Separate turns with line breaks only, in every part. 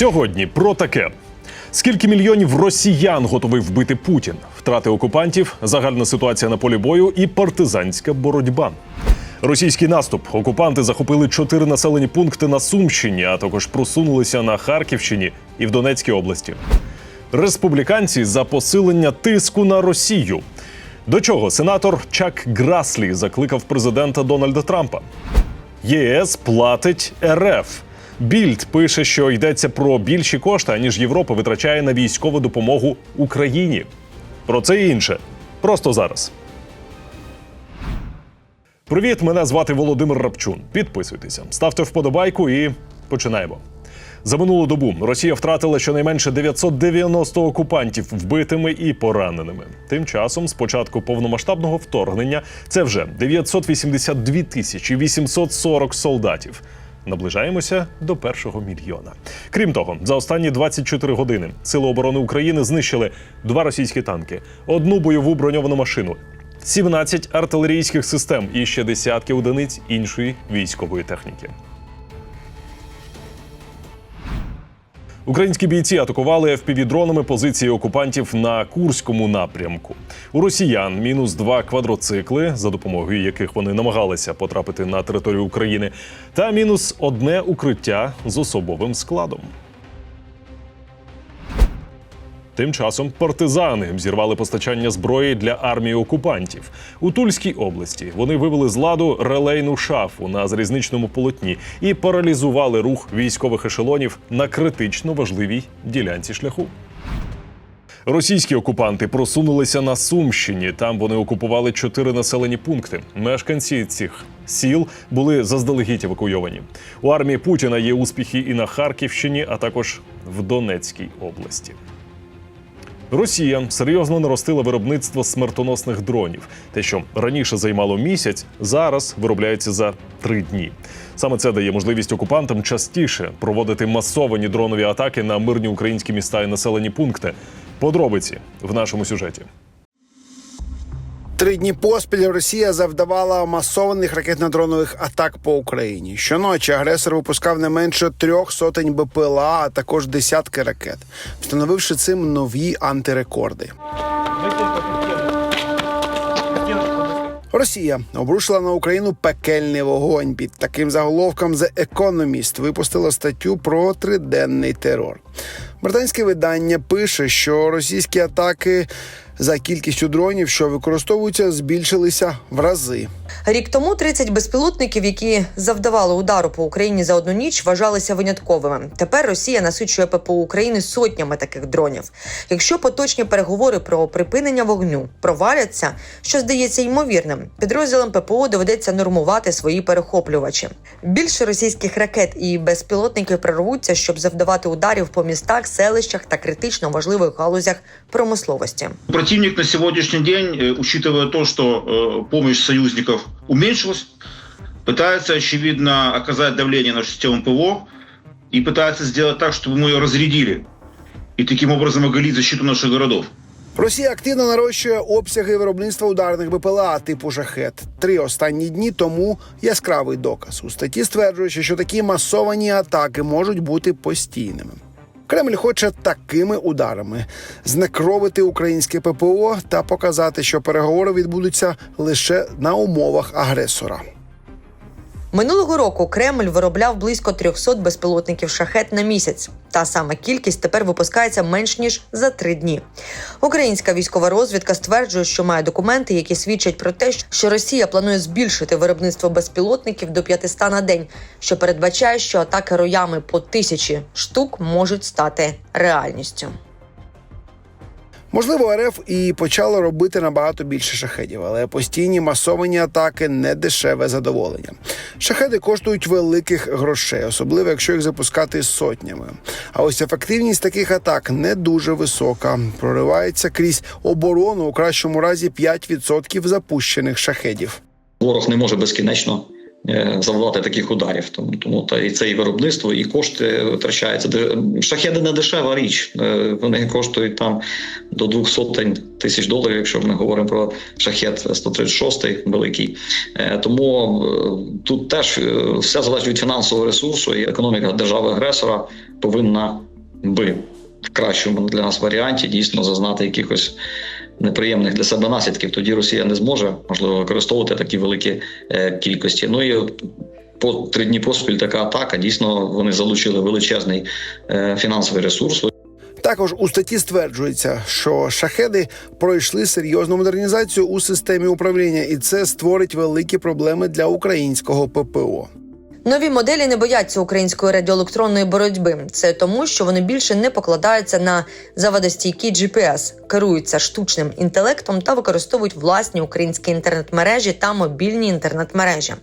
Сьогодні про таке. Скільки мільйонів росіян готовий вбити Путін? Втрати окупантів, загальна ситуація на полі бою і партизанська боротьба. Російський наступ. Окупанти захопили чотири населені пункти на Сумщині, а також просунулися на Харківщині і в Донецькій області. Республіканці за посилення тиску на Росію. До чого сенатор Чак Граслі закликав президента Дональда Трампа. ЄС платить РФ. Більд пише, що йдеться про більші кошти, аніж Європа витрачає на військову допомогу Україні. Про це і інше. Просто зараз. Привіт, мене звати Володимир Рапчун. Підписуйтеся, ставте вподобайку і починаємо. За минулу добу Росія втратила щонайменше 990 окупантів вбитими і пораненими. Тим часом, з початку повномасштабного вторгнення, це вже 982 тисячі 840 солдатів. Наближаємося до першого мільйона. Крім того, за останні 24 години Сили оборони України знищили два російські танки, одну бойову броньовану машину, 17 артилерійських систем і ще десятки одиниць іншої військової техніки. Українські бійці атакували FPV-дронами позиції окупантів на Курському напрямку. У росіян мінус два квадроцикли, за допомогою яких вони намагалися потрапити на територію України, та мінус одне укриття з особовим складом. Тим часом партизани зірвали постачання зброї для армії окупантів у Тульській області. Вони вивели з ладу релейну шафу на залізничному полотні і паралізували рух військових ешелонів на критично важливій ділянці шляху. Російські окупанти просунулися на Сумщині. Там вони окупували чотири населені пункти. Мешканці цих сіл були заздалегідь евакуйовані. У армії Путіна є успіхи і на Харківщині, а також в Донецькій області. Росія серйозно наростила виробництво смертоносних дронів. Те, що раніше займало місяць, зараз виробляється за три дні. Саме це дає можливість окупантам частіше проводити масовані дронові атаки на мирні українські міста і населені пункти. Подробиці в нашому сюжеті.
Три дні поспіль Росія завдавала масованих ракетно-дронових атак по Україні. Щоночі агресор випускав не менше трьох сотень БПЛА, а також десятки ракет, встановивши цим нові антирекорди. Росія обрушила на Україну пекельний вогонь. Під таким заголовком The Economist випустила статтю про триденний терор. Британське видання пише, що російські атаки за кількістю дронів, що використовуються, збільшилися в рази.
Рік тому 30 безпілотників, які завдавали удару по Україні за одну ніч, вважалися винятковими. Тепер Росія насичує ППО України сотнями таких дронів. Якщо поточні переговори про припинення вогню проваляться, що здається ймовірним, підрозділам ППО доведеться нормувати свої перехоплювачі. Більше російських ракет і безпілотників прорвуться, щоб завдавати ударів по містах, селищах та критично важливих галузях промисловості.
Противник на сегодняшний день, э, учитывая то, что э, помощь союзников уменьшилась, пытается, очевидно, оказать давление на систему ПВО и пытается сделать так, чтобы мы ее разрядили и таким образом оголить защиту наших городов.
Росія активно нарощує обсяги виробництва ударних БПЛА типу шахет. Три останні дні тому яскравий доказ у статті стверджуючи, що такі масовані атаки можуть бути постійними. Кремль хоче такими ударами знекровити українське ППО та показати, що переговори відбудуться лише на умовах агресора.
Минулого року Кремль виробляв близько 300 безпілотників шахет на місяць. Та сама кількість тепер випускається менш ніж за три дні. Українська військова розвідка стверджує, що має документи, які свідчать про те, що Росія планує збільшити виробництво безпілотників до 500 на день, що передбачає, що атаки роями по тисячі штук можуть стати реальністю.
Можливо, РФ і почало робити набагато більше шахедів, але постійні масовані атаки не дешеве задоволення. Шахеди коштують великих грошей, особливо якщо їх запускати сотнями. А ось ефективність таких атак не дуже висока. Проривається крізь оборону у кращому разі 5% запущених шахедів.
Ворог не може безкінечно завдавати таких ударів. Тому тому та і це і виробництво, і кошти витрачаються. Шахеди не дешева річ. Е, Вони коштують там до двох сотень тисяч доларів, якщо ми говоримо про шахет 136 великий. Е, Тому е, тут теж е, все залежить від фінансового ресурсу, і економіка держави агресора повинна би в кращому для нас варіанті дійсно зазнати якихось неприємних для себе наслідків. Тоді Росія не зможе можливо використовувати такі великі е, кількості. Ну і по три дні поспіль така атака. Дійсно, вони залучили величезний е, фінансовий ресурс.
Також у статті стверджується, що шахеди пройшли серйозну модернізацію у системі управління, і це створить великі проблеми для українського ППО.
Нові моделі не бояться української радіоелектронної боротьби. Це тому, що вони більше не покладаються на завадостійкий GPS, керуються штучним інтелектом та використовують власні українські інтернет-мережі та мобільні інтернет-мережі.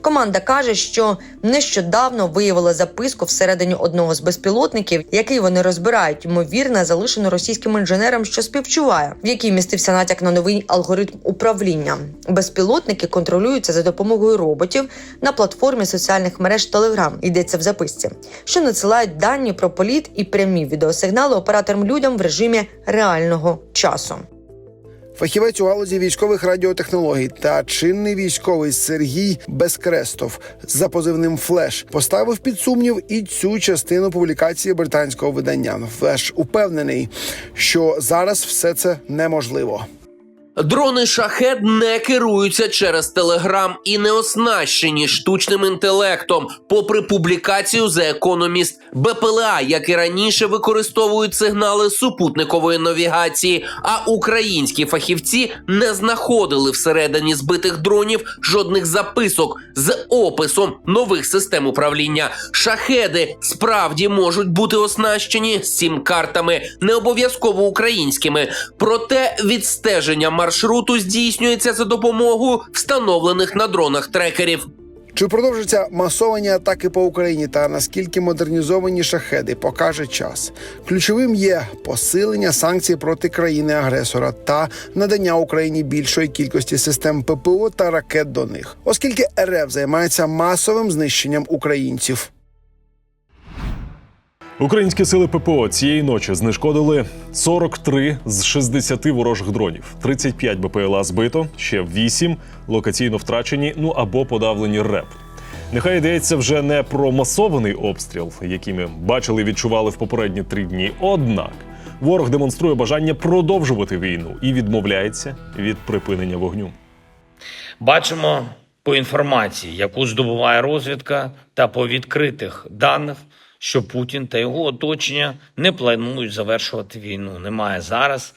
Команда каже, що нещодавно виявила записку всередині одного з безпілотників, який вони розбирають, ймовірно, залишену російським інженером, що співчуває, в якій містився натяк на новий алгоритм управління. Безпілотники контролюються за допомогою роботів на платформі соціальних мереж Telegram, йдеться в записці, що надсилають дані про політ і прямі відеосигнали операторам людям в режимі реального часу.
Фахівець у галузі військових радіотехнологій та чинний військовий Сергій Безкрестов за позивним Флеш поставив під сумнів і цю частину публікації британського видання. Флеш упевнений, що зараз все це неможливо.
Дрони шахет не керуються через Телеграм і не оснащені штучним інтелектом, попри публікацію The Economist. БПЛА, як і раніше, використовують сигнали супутникової навігації, а українські фахівці не знаходили всередині збитих дронів жодних записок з описом нових систем управління. Шахеди справді можуть бути оснащені сім-картами, не обов'язково українськими. Проте відстеження маршруту здійснюється за допомогою встановлених на дронах трекерів.
Чи продовжаться масовані атаки по Україні та наскільки модернізовані шахеди покаже час? Ключовим є посилення санкцій проти країни-агресора та надання Україні більшої кількості систем ППО та ракет до них, оскільки РФ займається масовим знищенням українців.
Українські сили ППО цієї ночі знешкодили 43 з 60 ворожих дронів, 35 БПЛА збито, ще 8 локаційно втрачені, ну або подавлені РЕП. Нехай йдеться вже не про масований обстріл, який ми бачили і відчували в попередні три дні. Однак ворог демонструє бажання продовжувати війну і відмовляється від припинення вогню.
Бачимо по інформації, яку здобуває розвідка, та по відкритих даних, що Путін та його оточення не планують завершувати війну. Немає зараз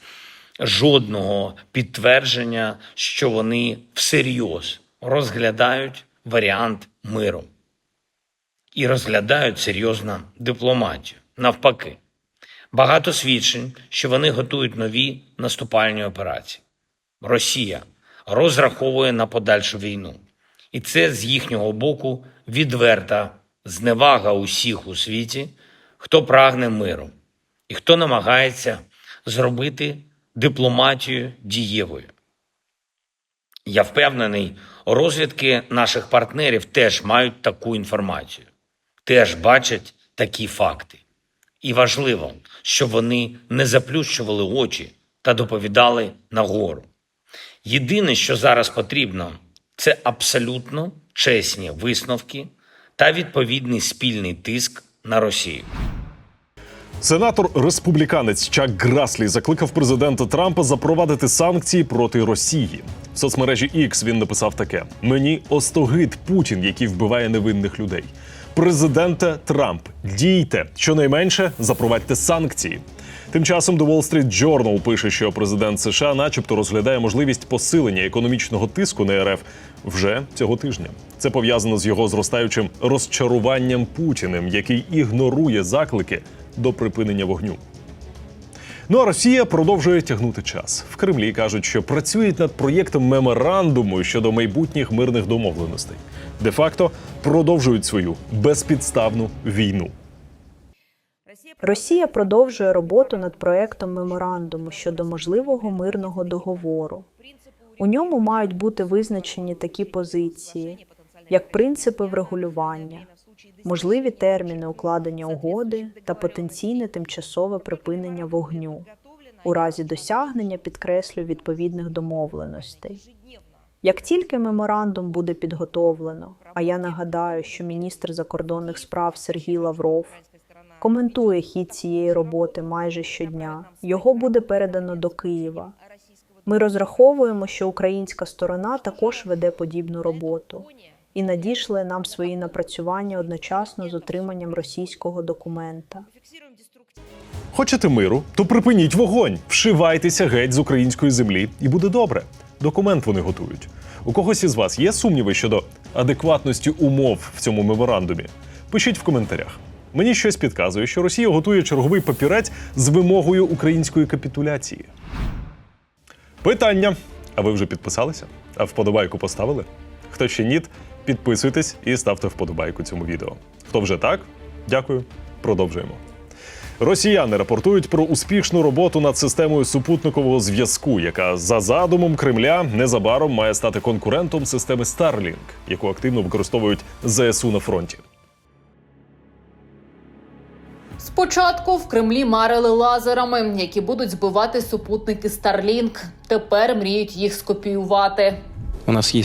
жодного підтвердження, що вони всерйоз розглядають варіант миру і розглядають серйозно дипломатію. Навпаки, багато свідчень, що вони готують нові наступальні операції. Росія розраховує на подальшу війну. І це з їхнього боку відверта зневага усіх у світі, хто прагне миру і хто намагається зробити дипломатію дієвою. Я впевнений, розвідки наших партнерів теж мають таку інформацію, теж бачать такі факти. І важливо, щоб вони не заплющували очі та доповідали нагору. Єдине, що зараз потрібно, це абсолютно чесні висновки та відповідний спільний тиск на Росію.
Сенатор республіканець Чак Граслі закликав президента Трампа запровадити санкції проти Росії. В соцмережі X він написав таке: Мені остогид Путін, який вбиває невинних людей. Президенте Трамп, дійте щонайменше запровадьте санкції. Тим часом The Wall Street Journal пише, що президент США, начебто, розглядає можливість посилення економічного тиску на РФ вже цього тижня. Це пов'язано з його зростаючим розчаруванням Путіним, який ігнорує заклики до припинення вогню. Ну а Росія продовжує тягнути час. В Кремлі кажуть, що працюють над проєктом меморандуму щодо майбутніх мирних домовленостей. Де-факто продовжують свою безпідставну війну.
Росія продовжує роботу над проектом меморандуму щодо можливого мирного договору. У ньому мають бути визначені такі позиції, як принципи врегулювання, можливі терміни укладення угоди та потенційне тимчасове припинення вогню у разі досягнення підкреслю відповідних домовленостей. Як тільки меморандум буде підготовлено, а я нагадаю, що міністр закордонних справ Сергій Лавров коментує хід цієї роботи майже щодня. Його буде передано до Києва. Ми розраховуємо, що українська сторона також веде подібну роботу і надійшли нам свої напрацювання одночасно з отриманням російського документа.
Хочете миру? То припиніть вогонь, вшивайтеся геть з української землі, і буде добре. Документ вони готують. У когось із вас є сумніви щодо адекватності умов в цьому меморандумі? Пишіть в коментарях. Мені щось підказує, що Росія готує черговий папірець з вимогою української капітуляції. Питання. А ви вже підписалися? А вподобайку поставили? Хто ще ні, підписуйтесь і ставте вподобайку цьому відео. Хто вже так? Дякую. Продовжуємо. Росіяни рапортують про успішну роботу над системою супутникового зв'язку, яка за задумом Кремля незабаром має стати конкурентом системи Starlink, яку активно використовують ЗСУ на фронті.
Спочатку в Кремлі марили лазерами, які будуть збивати супутники Starlink. Тепер мріють їх скопіювати.
у нас є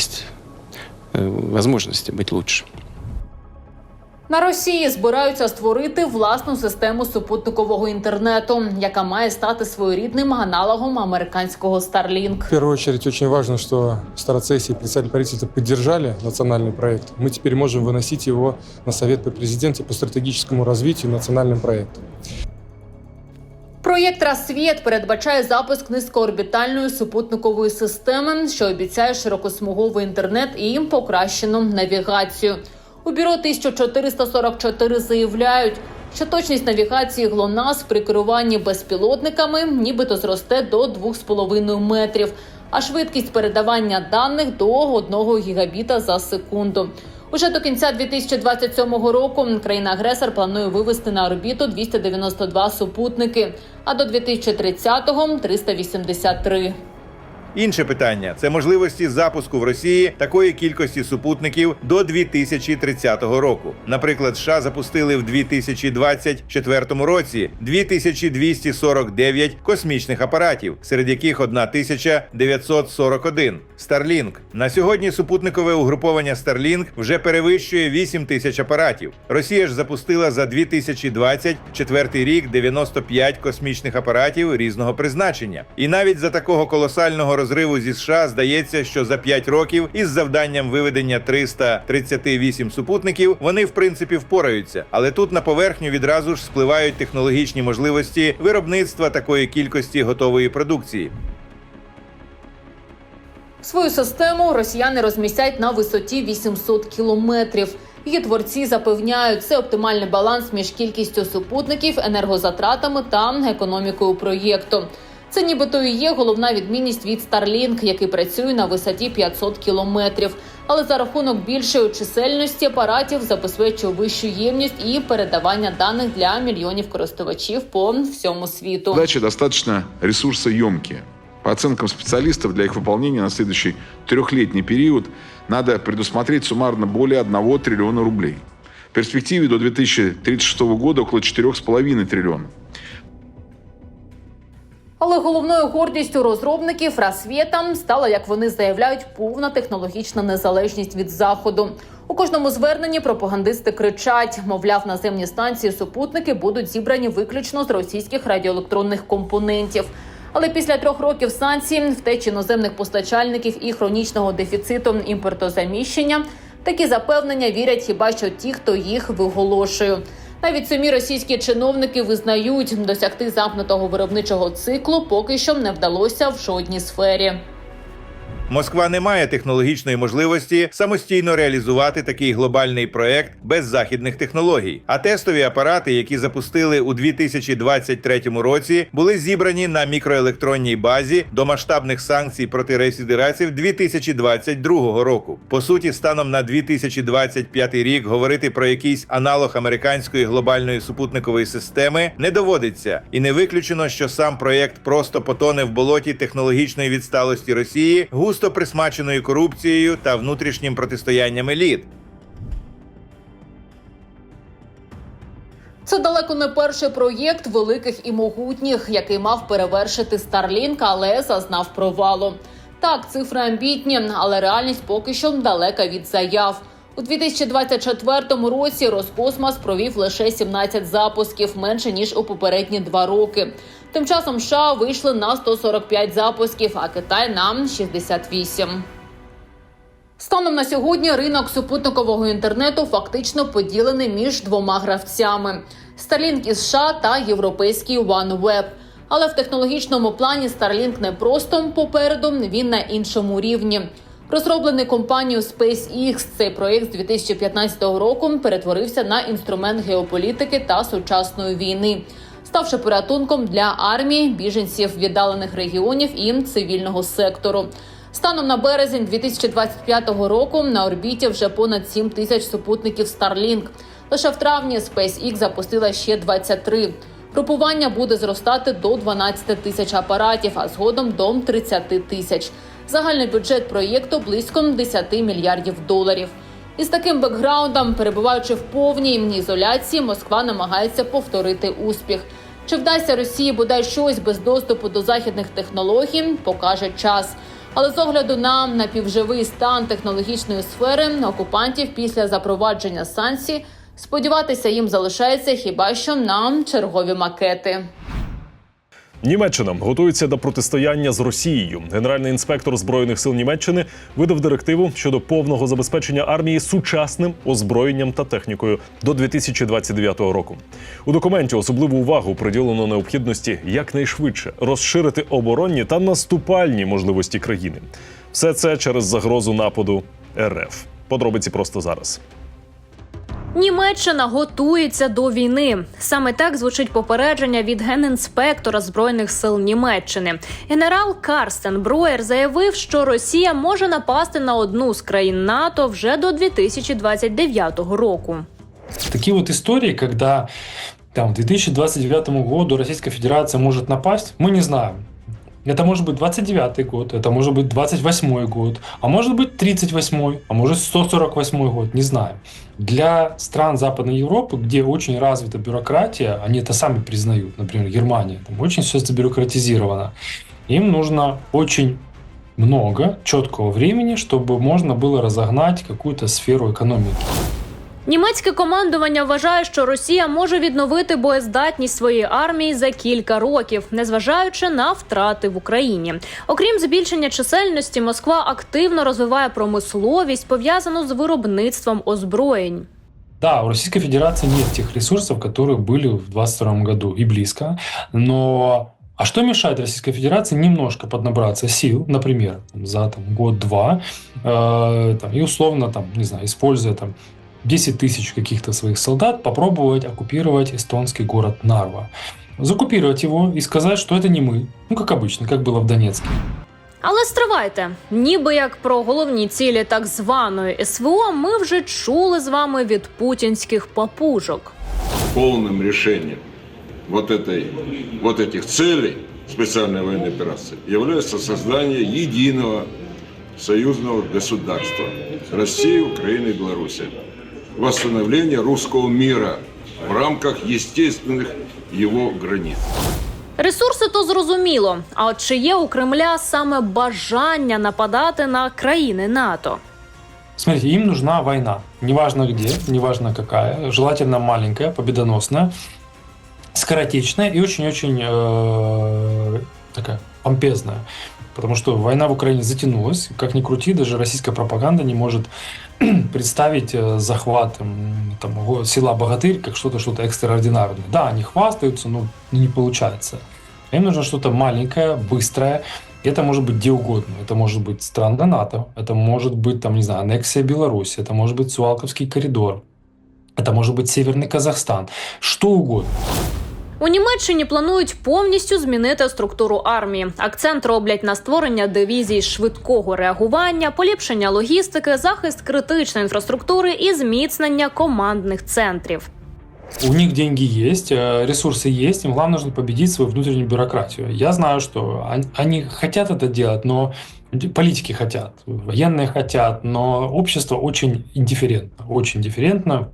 можливості бути лучше.
На Росії збираються створити власну систему супутникового інтернету, яка має стати своєрідним аналогом американського Starlink.
В первую очередь очень важно, что Староцессия и представители правительства поддержали национальный проект. Мы теперь можем выносить его на Совет по президенте по стратегическому развитию национальным проектом.
Проєкт «Рассвіт» передбачає запуск низькоорбітальної супутникової системи, що обіцяє широкосмуговий інтернет і покращену навігацію. У бюро 1444 заявляють, що точність навігації ГЛОНАСС при керуванні безпілотниками нібито зросте до 2,5 метрів, а швидкість передавання даних до 1 гігабіта за секунду. Уже до кінця 2027 року країна-агресор планує вивести на орбіту 292 супутники, а до 2030-го – 383.
Інше питання це можливості запуску в Росії такої кількості супутників до 2030 року. Наприклад, США запустили в 2024 році 2249 космічних апаратів, серед яких 1941 Starlink. На сьогодні супутникове угруповання Starlink вже перевищує 8 тисяч апаратів. Росія ж запустила за 2024 рік 95 космічних апаратів різного призначення. І навіть за такого колосального розриву зі США здається, що за 5 років із завданням виведення 338 супутників вони в принципі впораються. Але тут на поверхню відразу ж спливають технологічні можливості виробництва такої кількості готової продукції.
Свою систему росіяни розмістять на висоті 800 кілометрів. Її творці запевняють, це оптимальний баланс між кількістю супутників, енергозатратами та економікою проєкту. Це нібито і є головна відмінність від Starlink, який працює на висоті 500 кілометрів. Але за рахунок більшої чисельності апаратів забезпечує вищу ємність і передавання даних для мільйонів користувачів по всьому світу.
Задачи достаточно ресурсоемкие. По оценкам специалистов, для их выполнения на следующий трехлетний период надо предусмотреть суммарно более 1 триллиона рублей. В перспективе до 2036 года около 4,5 триллиона.
Але головною гордістю розробників Расвєта стала, як вони заявляють, повна технологічна незалежність від заходу. У кожному зверненні пропагандисти кричать: мовляв, наземні станції супутники будуть зібрані виключно з російських радіоелектронних компонентів. Але після трьох років санкцій, втечі іноземних постачальників і хронічного дефіциту імпортозаміщення, такі запевнення вірять хіба що ті, хто їх виголошує. Навіть самі російські чиновники визнають, досягти замкнутого виробничого циклу поки що не вдалося в жодній сфері.
Москва не має технологічної можливості самостійно реалізувати такий глобальний проект без західних технологій. А тестові апарати, які запустили у 2023 році, були зібрані на мікроелектронній базі до масштабних санкцій проти рейсідераців 2022 року. По суті, станом на 2025 рік говорити про якийсь аналог американської глобальної супутникової системи не доводиться, і не виключено, що сам проект просто потоне в болоті технологічної відсталості Росії, густо присмаченою корупцією та внутрішнім протистоянням еліт.
Це далеко не перший проєкт великих і могутніх, який мав перевершити Starlink, але зазнав провалу. Так, цифри амбітні, але реальність поки що далека від заяв. У 2024 році Роскосмос провів лише 17 запусків, менше ніж у попередні два роки. Тим часом США вийшли на 145 запусків, а Китай на 68. Станом на сьогодні ринок супутникового інтернету фактично поділений між двома гравцями: Starlink із США та європейський OneWeb. Але в технологічному плані Starlink не просто попереду, він на іншому рівні. Розроблений компанією SpaceX, цей проєкт з 2015 року перетворився на інструмент геополітики та сучасної війни, ставши порятунком для армії, біженців віддалених регіонів і цивільного сектору. Станом на березень 2025 року на орбіті вже понад 7 тисяч супутників Starlink. Лише в травні SpaceX запустила ще 23. Групування буде зростати до 12 тисяч апаратів, а згодом до 30 тисяч. Загальний бюджет проєкту близько 10 мільярдів доларів. Із таким бекграундом, перебуваючи в повній ізоляції, Москва намагається повторити успіх. Чи вдасться Росії бодай щось без доступу до західних технологій, покаже час. Але з огляду на напівживий стан технологічної сфери окупантів після запровадження санкцій сподіватися їм залишається хіба що на чергові макети.
Німеччина готується до протистояння з Росією. Генеральний інспектор збройних сил Німеччини видав директиву щодо повного забезпечення армії сучасним озброєнням та технікою до 2029 року. У документі особливу увагу приділено необхідності якнайшвидше розширити оборонні та наступальні можливості країни. Все це через загрозу нападу РФ. Подробиці просто зараз.
Німеччина готується до війни. Саме так звучить попередження від генінспектора збройних сил Німеччини. Генерал Карстен Броєр заявив, що Росія може напасти на одну з країн НАТО вже до 2029 року.
Такие вот истории, когда там, к 2029 году Российская Федерация может напасть, мы не знаем. Это может быть 29 год, это может быть 28 год, а может быть 38, а может 148 год, не знаю. Для стран Западной Европы, где очень развита бюрократия, они это сами признают, например, Германия, там очень все забюрократизировано, им нужно очень много четкого времени, чтобы можно было разогнать какую-то сферу экономики.
Німецьке командування вважає, що Росія може відновити боєздатність своєї армії за кілька років, незважаючи на втрати в Україні. Окрім збільшення чисельності, Москва активно розвиває промисловість, пов'язану з виробництвом озброєнь.
Да, у Российской Федерации нет тех ресурсов, которые были в 2022 году и близко. Но а что мешает Российской Федерации немножко поднабраться сил, например, там, за там, год-два, э, там, и условно, там, не знаю, используя там, 10 тысяч каких-то своих солдат, попробовать оккупировать эстонский город Нарва. Закупировать его и сказать, что это не мы. Ну, как обычно, как было в Донецке.
Але стривайте, ніби як про головні цілі так званої СВО, ми вже чули з вами від путінських папужок.
полным решением вот, этой, вот этих целей специальной военной операции является создание единого союзного государства России, Украины и Беларуси. Восстановление русского мира в рамках естественных его границ.
Ресурси то зрозуміло. А от чи є у Кремля саме бажання нападати на країни НАТО?
Смотрите, им нужна война. Неважно где, неважно какая. Желательно маленькая, победоносная, скоротечная и очень-очень э, такая помпезная. Потому что война в Украине затянулась. Как ни крути, даже российская пропаганда не может представить э, захват там, села Богатырь как что-то что-то экстраординарное. Да, они хвастаются, но не получается. Им нужно что-то маленькое, быстрое. Это может быть где угодно. Это может быть страна НАТО, это может быть, там, не знаю, аннексия Беларуси, это может быть Суалковский коридор, это может быть Северный Казахстан, что угодно.
У Німеччині планують повністю змінити структуру армії. Акцент роблять на створення дивізій швидкого реагування, поліпшення логістики, захист критичної інфраструктури і зміцнення командних центрів.
У них деньги есть, э, ресурсы есть, им главное нужно победить свою внутреннюю бюрократию. Я знаю, что он- они хотят это делать, но политики хотят, военные хотят, но общество очень индифферентно, очень индифферентно.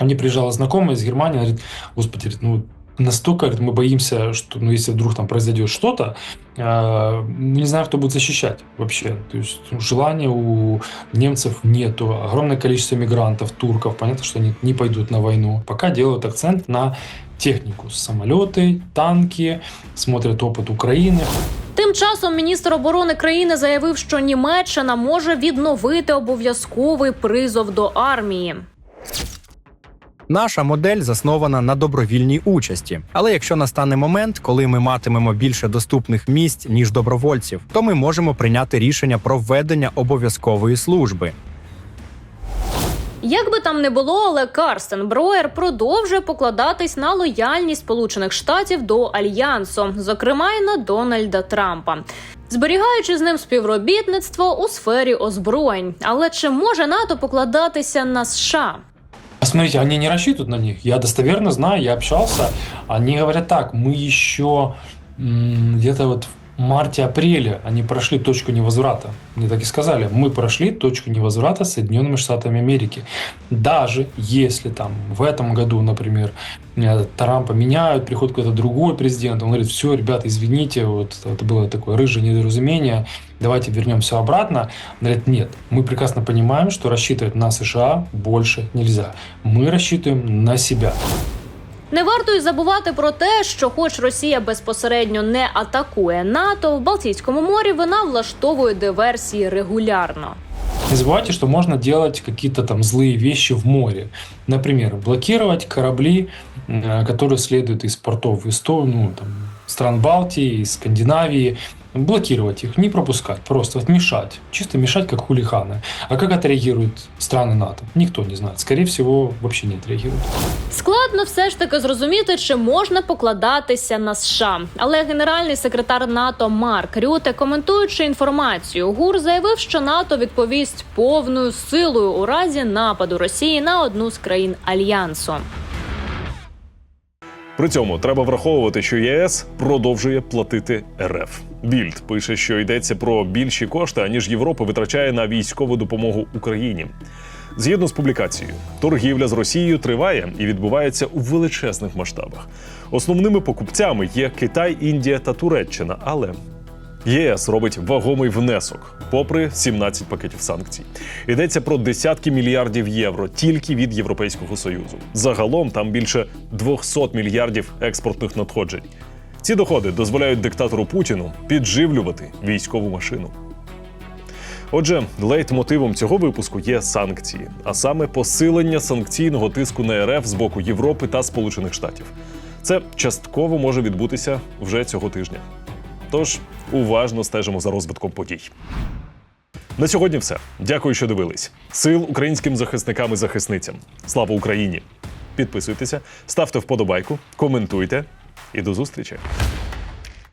Мне приезжала знакомая из Германии, она говорит, господи, говорит, ну настолько говорит, мы боимся, что ну, если вдруг там произойдет что-то, э, мы не знаем, кто будет защищать вообще. То есть ну, желания у немцев нету. Огромное количество мигрантов, турков. Понятно, что они не пойдут на войну. Пока делают акцент на технику. Самолеты, танки, смотрят опыт Украины.
Тим часом міністр оборони країни заявив, що Німеччина може відновити обов'язковий призов до армії.
Наша модель заснована на добровільній участі. Але якщо настане момент, коли ми матимемо більше доступних місць ніж добровольців, то ми можемо прийняти рішення про введення обов'язкової служби.
Як би там не було, але Карстен Броєр продовжує покладатись на лояльність Сполучених Штатів до альянсу, зокрема й на Дональда Трампа. Зберігаючи з ним співробітництво у сфері озброєнь, але чи може НАТО покладатися на США?
Смотрите, они не рассчитывают на них. Я достоверно знаю, я общался. Они говорят так, мы еще где-то вот в марте-апреле они прошли точку невозврата. Мне так и сказали, мы прошли точку невозврата с Соединенными Штатами Америки. Даже если там в этом году, например, э, Трампа меняют, приходит какой-то другой президент, он говорит, все, ребята, извините, вот это было такое рыжее недоразумение, давайте вернемся обратно. Он говорит, нет, мы прекрасно понимаем, что рассчитывать на США больше нельзя. Мы рассчитываем на себя.
Не варто й забувати про те, що, хоч Росія безпосередньо не атакує НАТО, в Балтійському морі вона влаштовує диверсії регулярно.
Не забывайте, что можно делать какие-то там злые вещи в море. Например, блокировать корабли, э, которые следуют из портов из то- ну, там, стран Балтии, из Скандинавии. Блокировать их, не пропускать, просто вот мешать. Чисто мешать, как хулиганы. А как отреагируют страны НАТО? Никто не знает. Скорее всего, вообще не отреагируют.
Складно все ж таки зрозуміти, чи можна покладатися на США. Але генеральний секретар НАТО Марк Рюте, коментуючи інформацію, ГУР заявив, що НАТО відповість повною силою у разі нападу Росії на одну з країн альянсу.
При цьому треба враховувати, що ЄС продовжує платити РФ. Більд пише, що йдеться про більші кошти, аніж Європа витрачає на військову допомогу Україні. Згідно з публікацією, торгівля з Росією триває і відбувається у величезних масштабах. Основними покупцями є Китай, Індія та Туреччина, але ЄС робить вагомий внесок, попри 17 пакетів санкцій. Йдеться про десятки мільярдів євро тільки від Європейського союзу. Загалом там більше 200 мільярдів експортних надходжень. Ці доходи дозволяють диктатору Путіну підживлювати військову машину. Отже, лейтмотивом цього випуску є санкції, а саме посилення санкційного тиску на РФ з боку Європи та Сполучених Штатів. Це частково може відбутися вже цього тижня. Тож уважно стежимо за розвитком подій. На сьогодні все. Дякую, що дивились. Сил українським захисникам і захисницям. Слава Україні! Підписуйтеся, ставте вподобайку, коментуйте і до зустрічі!